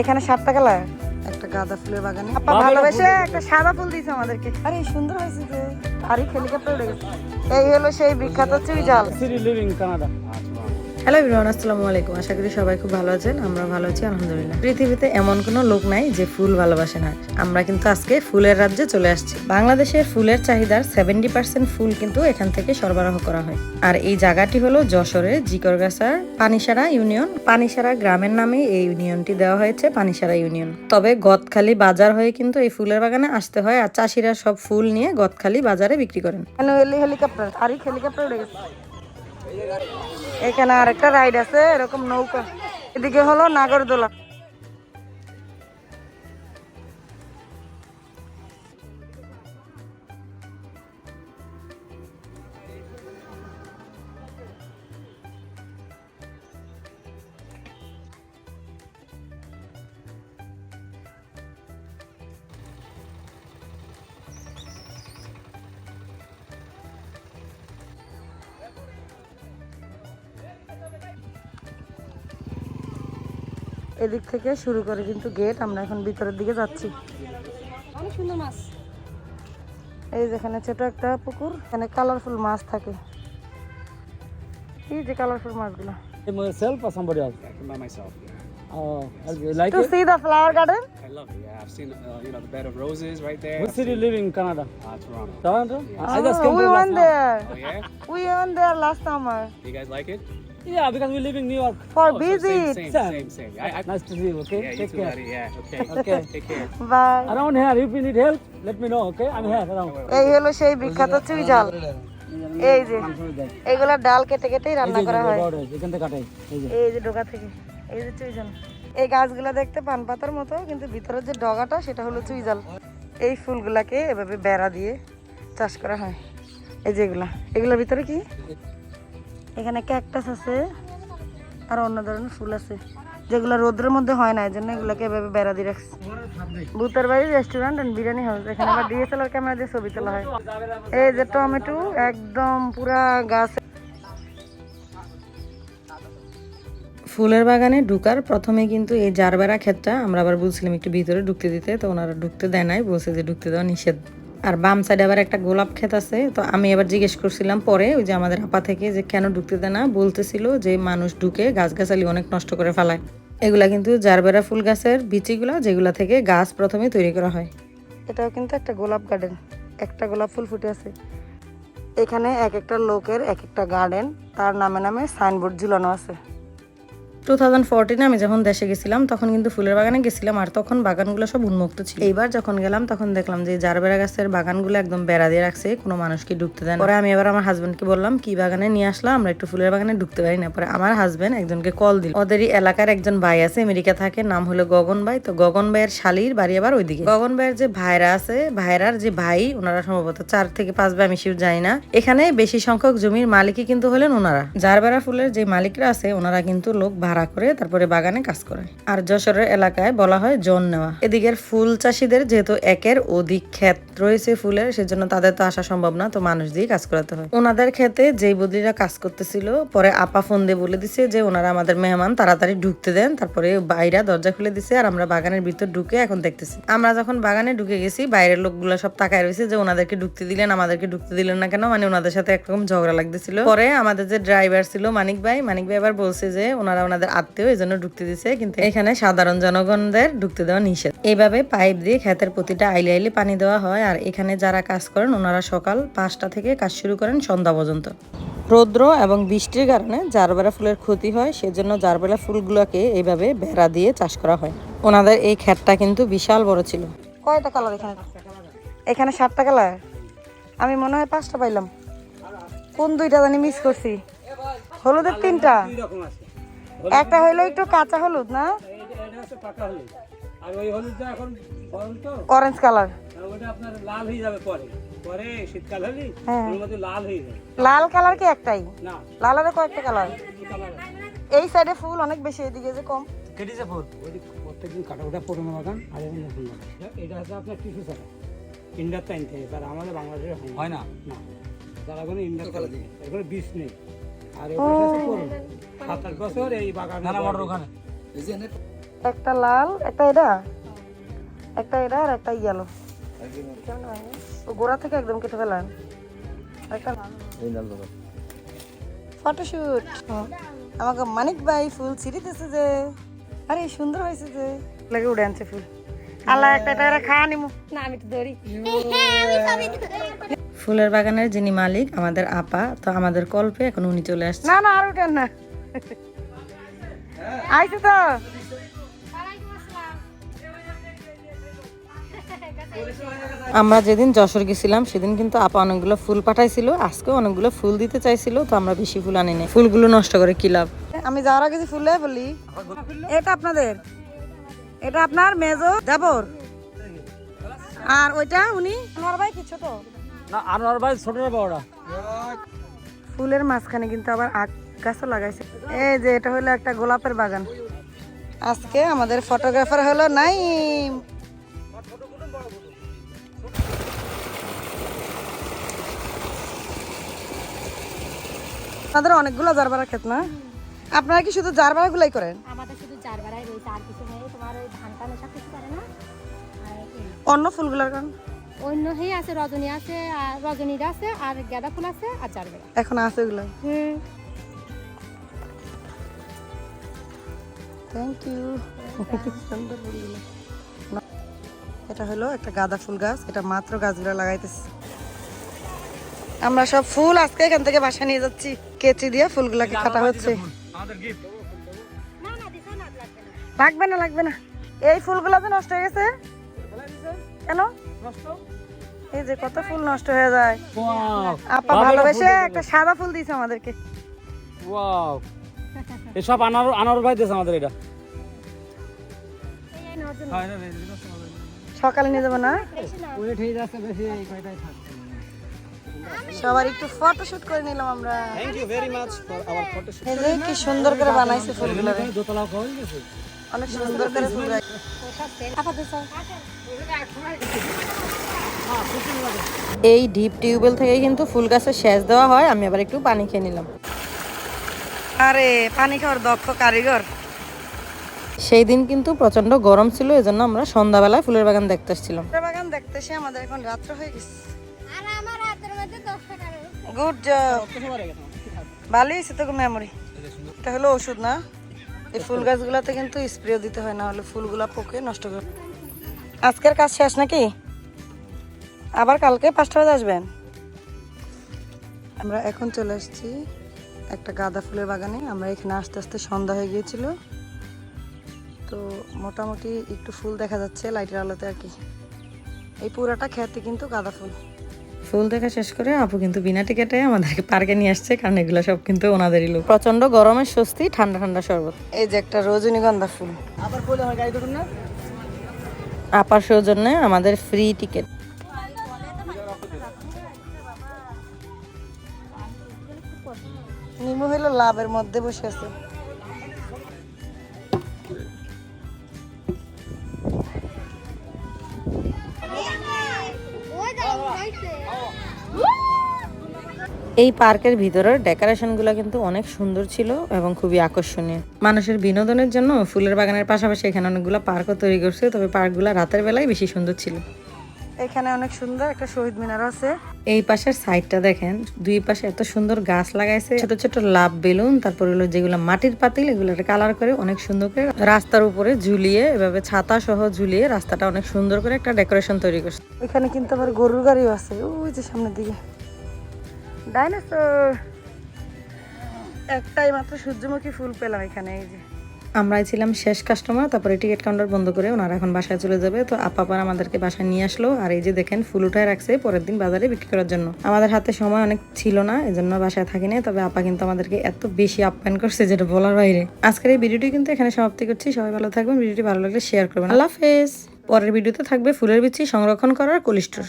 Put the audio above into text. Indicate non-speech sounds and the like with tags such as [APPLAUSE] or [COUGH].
এখানে সাতটা কালার? একটা গাঁদা ফুলের বাগানে। আপা ভালোবেসে একটা সাদা ফুল দিয়েছে আমাদেরকে। আরে সুন্দর হয়েছে যে। আরে হেলিকপ্টার উড়ে গেছে। এই হলো সেই বিখ্যাত চুইজাল জাল লিভিং কানাডা. হ্যালো ইব্রাহিম আসসালামু আলাইকুম। আশা করি সবাই খুব ভালো আছেন আমরা ভালো আছি, আলহামদুলিল্লাহ। পৃথিবীতে এমন কোনো লোক নাই যে ফুল ভালোবাসে না। আমরা কিন্তু আজকে ফুলের রাজ্যে চলে আসছি। বাংলাদেশের ফুলের চাহিদার সেভেন্টি পার্সেন্ট ফুল কিন্তু এখান থেকে সরবরাহ করা হয়। আর এই জায়গাটি হলো যশোরের জিকরগাছার পানিসারা ইউনিয়ন। পানিসারা গ্রামের নামে এই ইউনিয়নটি দেওয়া হয়েছে, পানিসারা ইউনিয়ন। তবে গদখালি বাজার হয়ে কিন্তু এই ফুলের বাগানে আসতে হয়, আর চাষিরা সব ফুল নিয়ে গদখালি বাজারে বিক্রি করেন। হেলিকপ্টার আর হেলিকপ্টার উড়ে গেছে। এখানে আরেকটা রাইড আছে এরকম নৌকা। এদিকে হলো নাগরদোলা। এদিক থেকে শুরু করে কিন্তু গেট আমরা এখন ভিতরের দিকে যাচ্ছি অনেক সুন্দর মাছ এই যেখানে ছোট একটা পুকুর এখানে কালারফুল মাছ থাকে এই যে কালারফুল মাছগুলো Myself or somebody else? by myself. Yeah. Oh, you like to it? See the flower garden I love it. Yeah, I've seen uh, you know the bed of roses right there. Which city living in Canada? Uh, Toronto. Toronto? I just came we went there Oh yeah. we went there last summer You guys like it? Yeah, because we live in New York. for Oh, so visit Same, Same. same, same, same. I, I, Nice to see you, okay? yeah, you Take too, care. Yeah. Okay. Okay. Take care. Bye Around here, if you need help, let me know, okay? I'm here around. এই হলো সেই বিখ্যাত চুইজাল এই যে এগুলা ডাল কেটে কেটেই রান্না করা হয় এখান থেকে কাটাই এই যে ডগা থেকে এই যে চুইজাল এই গাছগুলো দেখতে পান পাতার মতো কিন্তু ভিতরের যে ডগাটা সেটা হলো চুইজাল এই ফুলগুলাকে এভাবে বেড়া দিয়ে চাষ করা হয় এই যেগুলা এগুলোর ভিতরে কি এখানে ক্যাকটাস আছে, আর অন্য ধরনের ফুল আছে, যেগুলো রোদ্রের মধ্যে হয় না এই জন্য এগুলোকে এভাবে বেড়া দিয়ে রাখছে। ভূতের বাড়ি রেস্টুরেন্ট এন্ড বিরিয়ানি হাউস এখানে আবার ডিএসএলআর ক্যামেরা দিয়ে ছবি তোলা হয়। এই যে টমেটো, একদম পুরা গাছ। ফুলের বাগানে ঢুকার প্রথমে কিন্তু এই জারবেরা ক্ষেতটা, আমরা আবার বলছিলাম একটু ভিতরে ঢুকতে দিতে, তো ওনারা ঢুকতে দেয় নাই, বলছে যে ঢুকতে দেওয়া নিষেধ। আর বাম সাইডে আবার একটা গোলাপ ক্ষেত আছে। তো আমি এবার জিজ্ঞেস করছিলাম পরে ওই যে আমাদের আপা থেকে যে কেন ঢুকতে দেয় না? বলতেছিল যে মানুষ ঢুকে গাছগাছালি অনেক নষ্ট করে ফেলায়। এগুলা কিন্তু জারবেরা ফুল গাছের বিচিগুলা যেগুলা থেকে গাছ প্রথমে তৈরি করা হয়। এটাও কিন্তু একটা গোলাপ গার্ডেন একটা গোলাপ ফুল ফুটে আছে। এখানে এক একটা লোকের এক একটা গার্ডেন তার নামে নামে সাইনবোর্ড ঝুলানো আছে। টু থাউজেন্ড ফোরটিনে আমি যখন দেশে গেছিলাম, তখন কিন্তু ফুলের বাগানে গেছিলাম আর তখন বাগানগুলো সব উন্মুক্ত ছিল। এইবার যখন গেলাম, তখন দেখলাম যে জারবেরা গাছের বাগানগুলো একদম বেড়া দিয়ে রাখছে, কোনো মানুষকে ঢুকতে না। পরে আমি এবার আমার হাজবেন্ডকে বললাম, কি বাগানে নিয়ে আসলাম? আমরা একটু ফুলের বাগানে ঢুকতে পারি না। পরে আমার হাজবেন্ড একজনকে কল দিল। ওদেরই এলাকার একজন ভাই আছে, আমেরিকা থাকে, নাম হলো গগন ভাই। তো গগন ভাইয়ের শালির বাড়ি আবার ওইদিকে। গগন ভাইয়ের যে ভাইরা আছে, ভাইরার যে ভাই, ওনারা সম্ভবত চার থেকে পাঁচ ভাই আমি শিওর জানি না। এখানে বেশি সংখ্যক জমির মালিকই কিন্তু হলেন ওনারা। জারবেরা ফুলের যে মালিকরা আছে, ওনারা কিন্তু লোক ভাড়া করে তারপরে বাগানে কাজ করে। আর যশোরের এলাকায় বলা হয় জন নেওয়া। এদিকের ফুল চাষিদের যেহেতু একের অধিক ক্ষেত রয়েছে ফুলের, সেজন্য তাদের তো আসা সম্ভব না, তো মানুষ দিয়ে কাজ করাতে হয়। ওনাদের ক্ষেতে যেই বদলিরা কাজ করতেছিল, পরে আপা ফোন দিয়ে বলে দিছে যে, ওনারা আমাদের মেহমান, তাড়াতাড়ি ঢুকতে দেন। তারপরে বাইরা দরজা খুলে দিছে, আর আমরা বাগানের ভিতর ঢুকে এখন দেখতেছি। আমরা যখন বাগানে ঢুকে গেছি, বাইরের লোকগুলো সব তাকায় রয়েছে যে, ওনাদেরকে ঢুকতে দিলেন, আমাদেরকে ঢুকতে দিলেন না কেন? মানে ওনাদের সাথে একরকম ঝগড়া লাগতেছিল। পরে আমাদের যে ড্রাইভার ছিল, মানিক ভাই মানিক ভাই আবার বলছে যে, ওনারা ওনাদের আত্মীয় এই জন্য ঢুকতে দিছে, কিন্তু এখানে সাধারণ জনগণদের ঢুকতে দেওয়া নিষেধ। এইভাবে পাইপ দিয়ে ক্ষেতের প্রতিটা আইলে আইলে পানি দেওয়া হয়, আর এখানে যারা কাজ করেন, ওনারা সকাল পাঁচটা থেকে কাজ শুরু করেন সন্ধ্যা পর্যন্ত। রৌদ্র এবং বৃষ্টির কারণে জারবেরা ফুলের ক্ষতি হয়, সেজন্য জারবেরা ফুলগুলোকে এইভাবে বেড়া দিয়ে চাষ করা হয়। ওনাদের এই ক্ষেতটা কিন্তু বিশাল বড় ছিল। কয়টা কালার এখানে? এখানে সাতটা কালার। আমি মনে হয় পাঁচটা পাইলাম। কোন দুইটা জানি মিস করছি? হলুদের তিনটা? একটা হইল একটু কাঁচা হলুদ না? এটা এটা হচ্ছে পাকা হলুদ আর ওই হলুদটা এখন অরেঞ্জ কালার ওটা আপনার লাল হয়ে যাবে পরে পরে শীতকাল হলে। ওর মধ্যে লাল হয়ে। যাবে লাল কালার কি একটাই? না লালেরও কয়েকটা কালার কালার এই সাইডে ফুল অনেক বেশি এদিকে যে কম। কেটেছে ফুল? প্রত্যেকদিন কাটা ওটা পুরোনো বাগান আর এখন নতুন বাগান। এটা হচ্ছে আপনার টিসু ইন্ডার টাইম থেকে তার আমাদের বাংলাদেশে হয় না? না যারা কোনো ইন্ডার এগুলো বিষ নেই। একটা লাল একটা এটা। একটা এটা আর একটা ইয়েলো ও গোড়া থেকে একদম কেটে ফেলান। একটা ফটোশুট। আমাকে মানিক ভাই ফুল ছিঁড়িতেছে যে। আরে সুন্দর হয়েছে যে। লাগে উড়ে আনছে ফুল। আল্লাহ একটা এটা খাওয়া নিমু। না আমি তো ধরি। ফুলের বাগানের যিনি মালিক আমাদের আপা তো আমাদের কল্পে এখন উনি চলে আসছে। না না আর উঠেন না? আইছে তো। আমরা যেদিন যশোর গেছিলাম সেদিন কিন্তু আপা অনেকগুলো ফুল পাঠাইছিল আজকে অনেকগুলো ফুল দিতে চাইছিল তো আমরা বেশি ফুল আনি নাই। ফুলগুলো নষ্ট করে কি লাভ? আমি যাওয়ার আগে যে ফুলে বলি এটা আপনাদের। এটা আপনার মেজো দেবর আর ওইটা উনি আমার ভাই কি ছোট? না আনোয়ার ভাই ছোট না বড়টা ফুলের মাঝখানে কিন্তু আবার আখ গাছও লাগাইছে। এই যে এটা হলো একটা গোলাপের বাগান। আজকে আমাদের ফটোগ্রাফার হলো নাইম। আপনাদের অনেকগুলো জারবারা ক্ষেত না? আপনারা কি শুধু জারবারা গুলাই করেন? আমাদের শুধু চার রয়েছে আর কিছু নেই। তোমার ওই ধান টান এসব কিছু করে না? অন্য ফুলগুলোর কারণ? অন্য হে আছে রজনী আছে আর রজনীর আছে আর গাঁদা ফুল আছে আর চার বেড়া। এখন আছে ওগুলো? হুম। থ্যাংক ইউ সুন্দর ফুলগুলো এটা হলো একটা গাঁদা ফুল গাছ এটা মাত্র গাছগুলো লাগাইতেছি। আমরা সব ফুল আজকে এখান থেকে বাসা নিয়ে যাচ্ছি কেচি দিয়ে ফুলগুলোকে কাটা হচ্ছে। আমাদের না না দিছো লাগবে না। লাগবে না লাগবে না। এই ফুলগুলো তো নষ্ট হয়ে গেছে কেন? এই যে কত ফুল নষ্ট হয়ে যায়। আপা ভালোবেসে একটা সাদা ফুল দিয়েছে আমাদেরকে। ওয়াও। এসব আনার আনার ভাই দিয়েছে আমাদের এটা। সকালে নিয়ে যাব না? ওয়েট যাচ্ছে বেশি এই কয়টাই থাক। সবার একটু ফটোশুট করে নিলাম আমরা। Thank you very much for our photo এই যে কি সুন্দর করে বানাইছে ফুলগুলো দোতলা অনেক সুন্দর করে ফুল [LAUGHS] এই ডিপ টিউবওয়েল থেকে কিন্তু ফুল গাছের সেচ দেওয়া হয়। আমি আবার একটু পানি খেয়ে নিলাম। আরে পানি খাওয়ার দক্ষ কারিগর। সেই দিন কিন্তু প্রচণ্ড গরম ছিল এজন্য আমরা সন্ধ্যাবেলায় ফুলের বাগান দেখতে এসেছিলাম ফুলের বাগান দেখতে এসে আমাদের এখন রাত্র হয়ে গেছে। আর আমার হাতের মধ্যে দশ টাকা গুড জব। ভালোই আছে তো মেমোরি এটা হলো ওষুধ না? এই ফুল গাছগুলোতে কিন্তু স্প্রেও দিতে হয় না হলে ফুলগুলা পোকে নষ্ট করে। আজকের কাজ শেষ নাকি? আবার কালকে পাঁচটা বাজে আসবেন? আমরা এখন চলে আসছি একটা গাঁদা ফুলের বাগানে। আমরা এখানে আস্তে আস্তে সন্ধ্যা হয়ে গিয়েছিল। তো মোটামুটি একটু ফুল দেখা যাচ্ছে, লাইটের আলোতে আর কি। এই পুরাটা খেতে কিন্তু গাঁদা ফুল। ফুল দেখা শেষ করে আপু কিন্তু বিনা টিকেটে আমাদেরকে পার্কে নিয়ে আসছে কারণ এগুলো সব কিন্তু ওনাদেরই লোক। প্রচণ্ড গরমের স্বস্তি ঠান্ডা ঠান্ডা শরবত। এই যে একটা রজনীগন্ধা ফুল। আপার সৌজন্যে আমাদের ফ্রি টিকিট নিমু হইল লাভের মধ্যে বসে আছে। এই পার্কের ভিতরের ডেকোরেশনগুলো কিন্তু অনেক সুন্দর ছিল এবং খুবই আকর্ষণীয়। মানুষের বিনোদনের জন্য ফুলের বাগানের পাশাপাশি এখানে অনেকগুলো পার্কও তৈরি করছে তবে পার্কগুলো রাতের বেলায় বেশি সুন্দর ছিল। এখানে অনেক সুন্দর একটা শহীদ মিনার আছে। এই পাশের সাইডটা দেখেন দুই পাশে এত সুন্দর গাছ লাগাইছে। ছোট ছোট লাভ বেলুন তারপর হলো যেগুলো মাটির পাতিল এগুলো কালার করে অনেক সুন্দর করে রাস্তার উপরে ঝুলিয়ে এভাবে ছাতা সহ ঝুলিয়ে রাস্তাটা অনেক সুন্দর করে একটা ডেকোরেশন তৈরি করছে। এখানে কিন্তু আবার গরুর গাড়িও আছে ওই যে সামনের দিকে। ডাইনোসর। একটাই মাত্র সূর্যমুখী ফুল পেলাম এখানে এই যে। আমরাই ছিলাম শেষ কাস্টমার তারপরে টিকিট কাউন্টার বন্ধ করে ওনারা এখন বাসায় চলে যাবে। তো আপাপার আমাদেরকে বাসায় নিয়ে আসলো। আর এই যে দেখেন ফুল উঠায় রাখছে পরের দিন বাজারে বিক্রি করার জন্য। আমাদের হাতে সময় অনেক ছিল না এই জন্য বাসায় থাকি না তবে আপা কিন্তু আমাদেরকে এত বেশি আপ্যায়ন করছে যেটা বলার বাইরে। আজকের এই ভিডিওটি কিন্তু এখানে সমাপ্তি করছি। সবাই ভালো থাকবেন। ভিডিওটি ভালো লাগলে শেয়ার করবেন। আল্লাহ হাফেজ। পরের ভিডিওতে থাকবে ফুলের বিচি সংরক্ষণ করার কোলিস্টোর